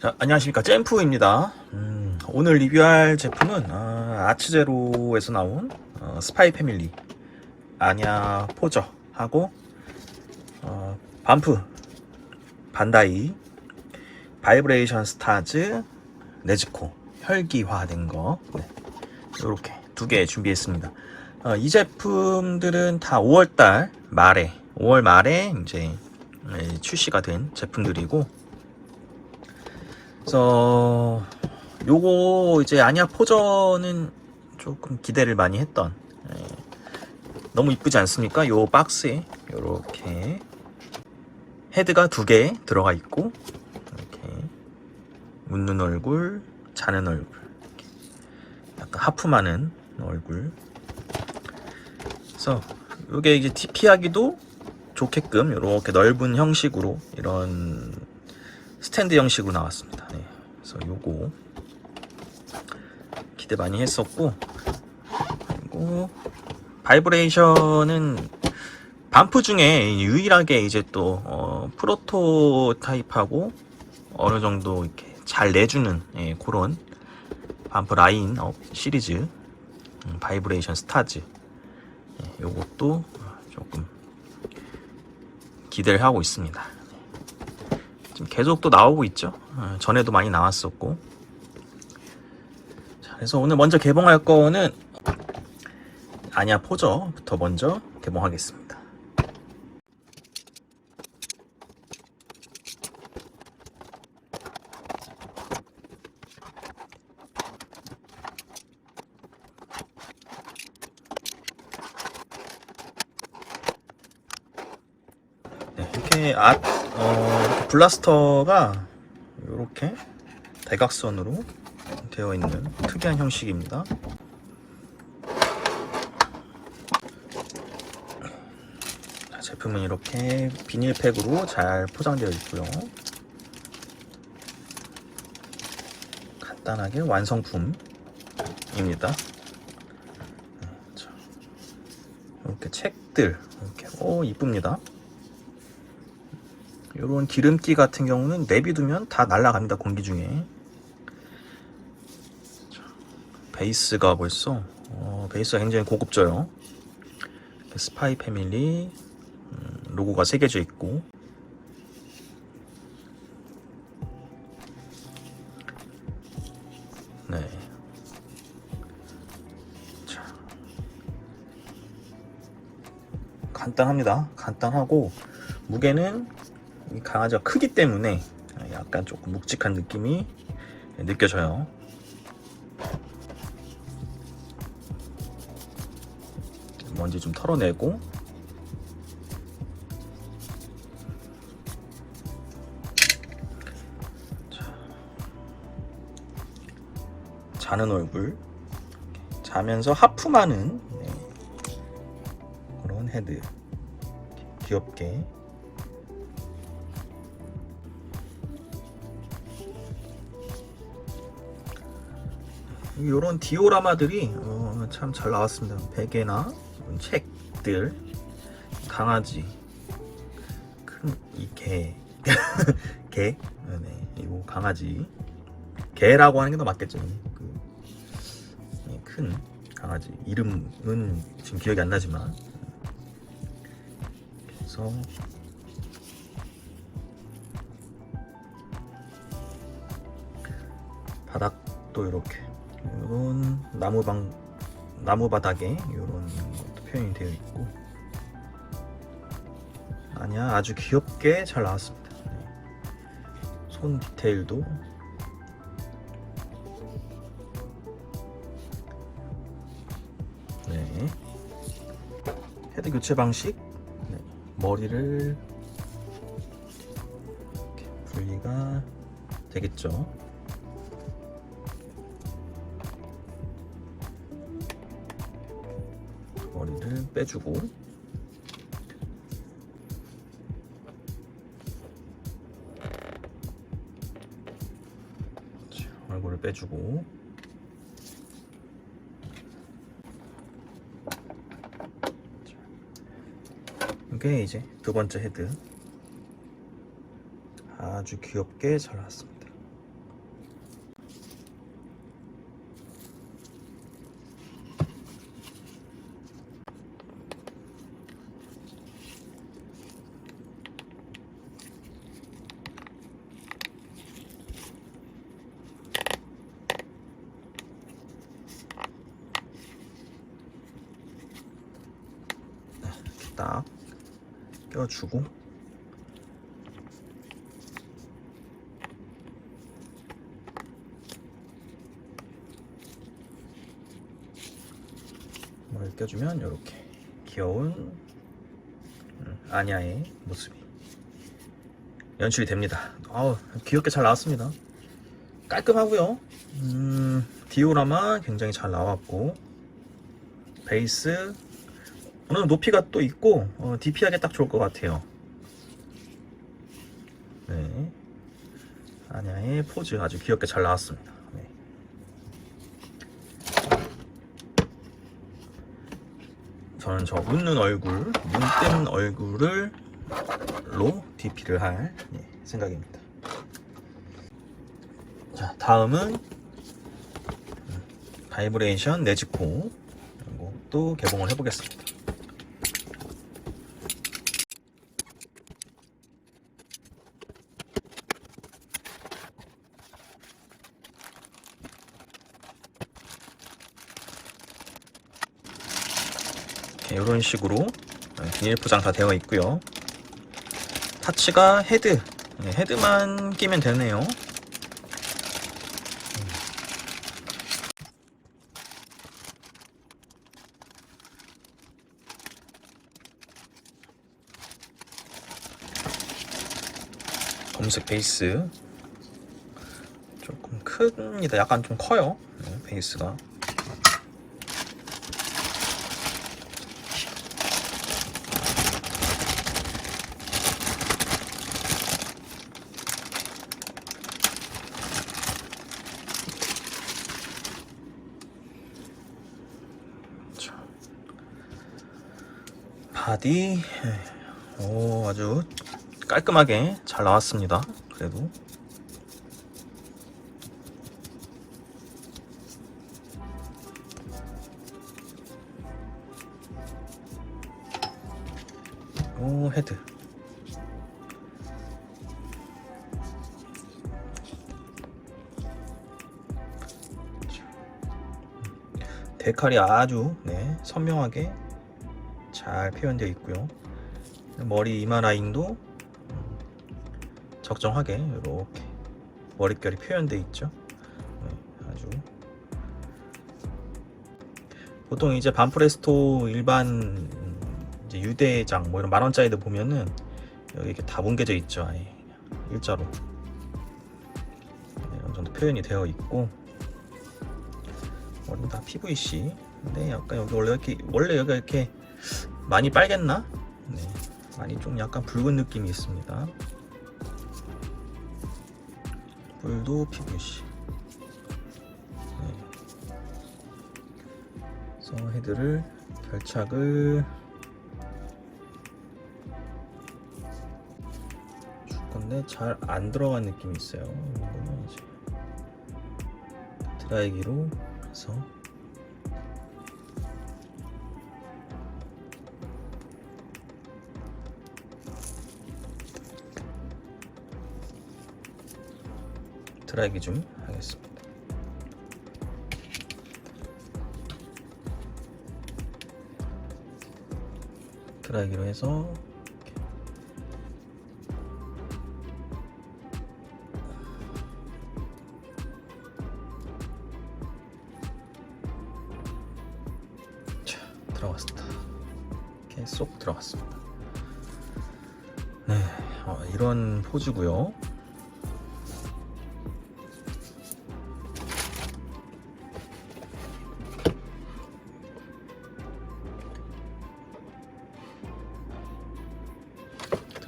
자, 안녕하십니까. 잼프입니다. 음, 오늘 리뷰할 제품은 어, 아츠제로에서 나온 어, 스파이 패밀리 아냐 포저 하고 어, 반프 반다이 바이브레이션 스타즈 네즈코 혈기화된 거 네, 이렇게 두 개 준비했습니다. 어, 이 제품들은 다 5월달 말에 5월 말에 이제 네, 출시가 된 제품들이고 그래서 요거 이제 아니야 포저는 조금 기대를 많이 했던 예, 너무 이쁘지 않습니까? 요 박스에 요렇게 헤드가 두 개 들어가 있고 이렇게 웃는 얼굴, 자는 얼굴 약간 하품하는 얼굴 그래서 요게 이제 TP하기도 좋게끔 이렇게 넓은 형식으로 이런 스탠드 형식으로 나왔습니다. 네. 그래서 요거 기대 많이 했었고 그리고 바이브레이션은 반프 중에 유일하게 이제 또 어, 프로토타입하고 어느 정도 이렇게 잘 내주는 예, 그런 반프 라인 업 시리즈 음, 바이브레이션 스타즈 예, 요것도 조금 기대를 하고 있습니다. 지금 계속 또 나오고 있죠. 어, 전에도 많이 나왔었고. 자, 그래서 오늘 먼저 개봉할 거는 아니야 포저부터 먼저 개봉하겠습니다. 네, 이렇게 아, 어, 블라스터가 이렇게 대각선으로 되어 있는 특이한 형식입니다. 자, 제품은 이렇게 비닐팩으로 잘 포장되어 있고요. 간단하게 완성품입니다. 이렇게 책들 이렇게 오 이쁩니다. 이런 기름기 같은 경우는 내비두면 다 날아갑니다 공기 중에 자, 베이스가 벌써 어, 베이스가 굉장히 고급져요 스파이 패밀리 음, 로고가 새겨져 있고 네. 자. 간단합니다 간단하고 무게는 이 강아지가 크기 때문에 약간 조금 묵직한 느낌이 느껴져요. 먼지 좀 털어내고. 자, 자는 얼굴. 자면서 하품하는 네, 그런 헤드. 귀엽게 이런 디오라마들이 어, 참 잘 나왔습니다. 베개나 책들, 강아지, 큰이 개 개, 네, 이거 강아지, 개라고 하는 게 더 맞겠죠. 그, 네, 큰 강아지 이름은 지금 기억이 안 나지만 그래서 바닥도 이렇게 이런 나무방 나무 바닥에 이런 것도 표현이 되어 있고 아니야 아주 귀엽게 잘 나왔습니다. 네. 손 디테일도 네 헤드 교체 방식 네. 머리를 분리가 되겠죠. 머리를 빼주고. 자, 얼굴을 빼주고. 이게 이제 두 번째 헤드. 아주 귀엽게 잘 나왔습니다. 딱 껴주고 뭘 껴주면 이렇게 귀여운 음, 아냐의 모습이 연출이 됩니다. 아우 귀엽게 잘 나왔습니다. 깔끔하고요. 음, 디오라마 굉장히 잘 나왔고 베이스 오늘 높이가 또 있고 어, DP하기 딱 좋을 것 같아요. 네, 아냐의 포즈 아주 귀엽게 잘 나왔습니다. 네. 저는 저 웃는 얼굴, 눈 뜨는 얼굴을 로 DP를 할 예, 생각입니다. 자, 다음은 음, 바이브레이션 네즈코 이것도 개봉을 해보겠습니다. 이런 식으로 비닐 포장 다 되어 있고요. 타치가 헤드, 네, 헤드만 끼면 되네요. 검색 베이스 조금 큽니다. 약간 좀 커요. 네, 베이스가. 바디. 오 아주 깔끔하게 잘 나왔습니다. 그래도. 오 헤드. 데칼이 아주 네, 선명하게 잘 표현되어 있고요. 머리 이마 라인도 음, 적정하게 이렇게 머릿결이 표현되어 있죠. 네, 아주 보통 이제 반프레스토 일반 음, 이제 유대장 뭐 이런 만 원짜리들 보면은 여기 이렇게 다 뭉개져 있죠. 아예 일자로 네, 어느 정도 표현이 되어 있고 머리는 다 PVC. 근데 약간 여기 원래 이렇게 원래 여기가 이렇게 많이 빨겠나? 네, 많이 좀 약간 붉은 느낌이 있습니다. 뿔도 PVC. 네. 그래서 헤드를 결착을 줄 건데 잘 안 들어간 느낌이 있어요. 이거는 이제 드라이기로 해서 드라이기 좀 하겠습니다. 드라이기로 해서. 자, 들어갔습니다. 이렇게 쏙 들어갔습니다. 네, 어, 이런 포즈고요.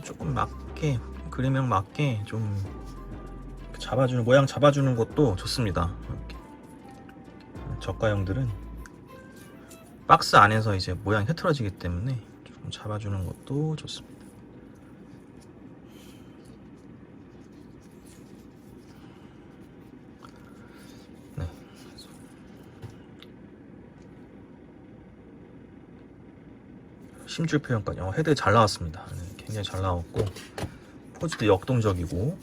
조금 맞게 그림형 맞게 좀 잡아주는 모양 잡아주는 것도 좋습니다. 이렇게. 저가형들은 박스 안에서 이제 모양이 흐트러지기 때문에 좀 잡아주는 것도 좋습니다. 심줄 표현까지 어, 헤드 잘 나왔습니다. 네, 굉장히 잘 나왔고 포즈도 역동적이고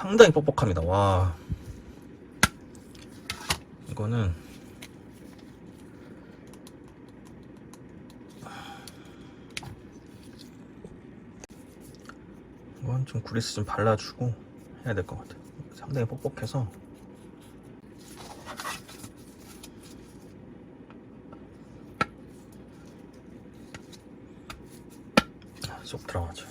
상당히 뻑뻑합니다. 와. 이거는 이건 좀 그리스 좀 발라주고 해야 될 것 같아요. 상당히 뻑뻑해서 아, 쏙 들어가죠.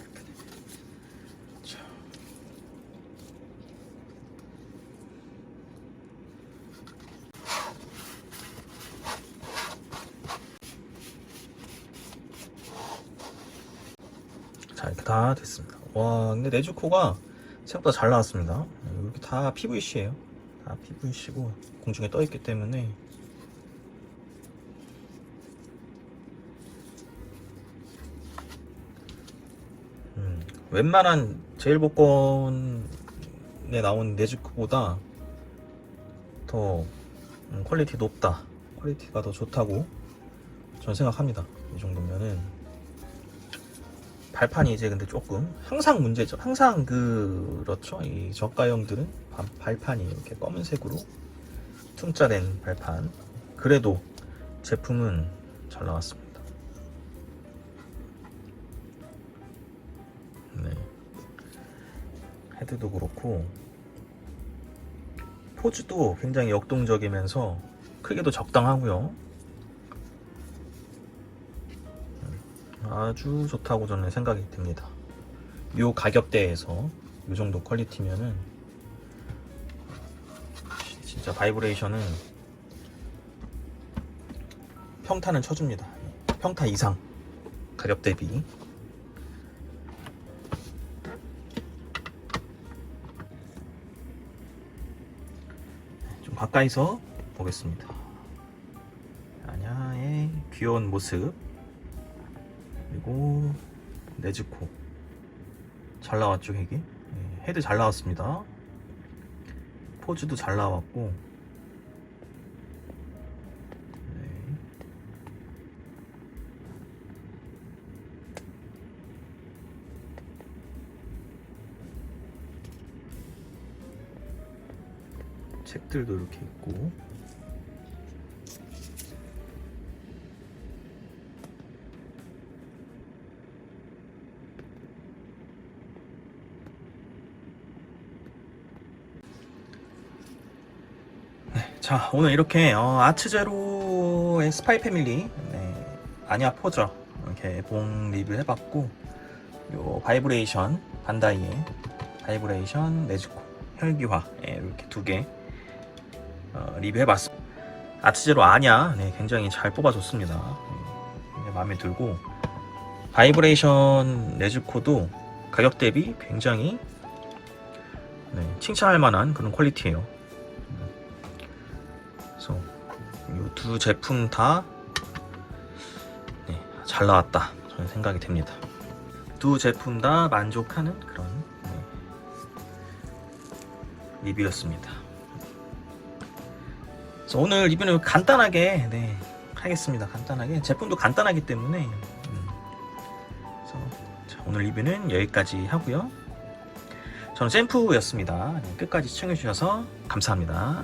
자 이렇게 다 됐습니다. 와 근데 네즈코가 생각보다 잘 나왔습니다. 여기 다 PVC예요. 다 PVC고 공중에 떠 있기 때문에 음, 웬만한 제일 복권에 나온 네즈코보다 더 음, 퀄리티 높다. 퀄리티가 더 좋다고 저는 생각합니다. 이 정도면은 발판이 이제 근데 조금 항상 문제죠. 항상 그렇죠. 이 저가형들은 바- 발판이 이렇게 검은색으로 퉁자된 발판. 그래도 제품은 잘 나왔습니다. 네. 헤드도 그렇고 포즈도 굉장히 역동적이면서 크기도 적당하고요. 아주 좋다고 저는 생각이 듭니다. 요 가격대에서 요 정도 퀄리티면은 진짜 바이브레이션은 평타는 쳐줍니다. 평타 이상 가격 대비 좀 가까이서 보겠습니다. 아냐의 귀여운 모습 그리고 네즈코. 잘 나왔죠 핵이 네, 헤드 잘 나왔습니다. 포즈도 잘 나왔고. 네. 책들도 이렇게 있고 자 오늘 이렇게 어, 아트제로의 스파이 패밀리 네, 아니야 포저 이렇게 봉 리뷰 해봤고 요 바이브레이션 반다이의 바이브레이션 네즈코 혈기화 예, 이렇게 두개 어, 리뷰 해봤습니다. 아트제로 아냐 네, 굉장히 잘 뽑아줬습니다. 네, 마음에 들고 바이브레이션 네즈코도 가격 대비 굉장히 네, 칭찬할 만한 그런 퀄리티예요 두 제품 다잘 나왔다 저는 생각이 됩니다. 두 제품 다 만족하는 그런 네, 리뷰였습니다. 그래서 오늘 리뷰는 간단하게 네, 하겠습니다. 간단하게 제품도 간단하기 때문에 음, 오늘 리뷰는 여기까지 하고요. 저는 샘프였습니다. 네, 끝까지 시청해주셔서 감사합니다.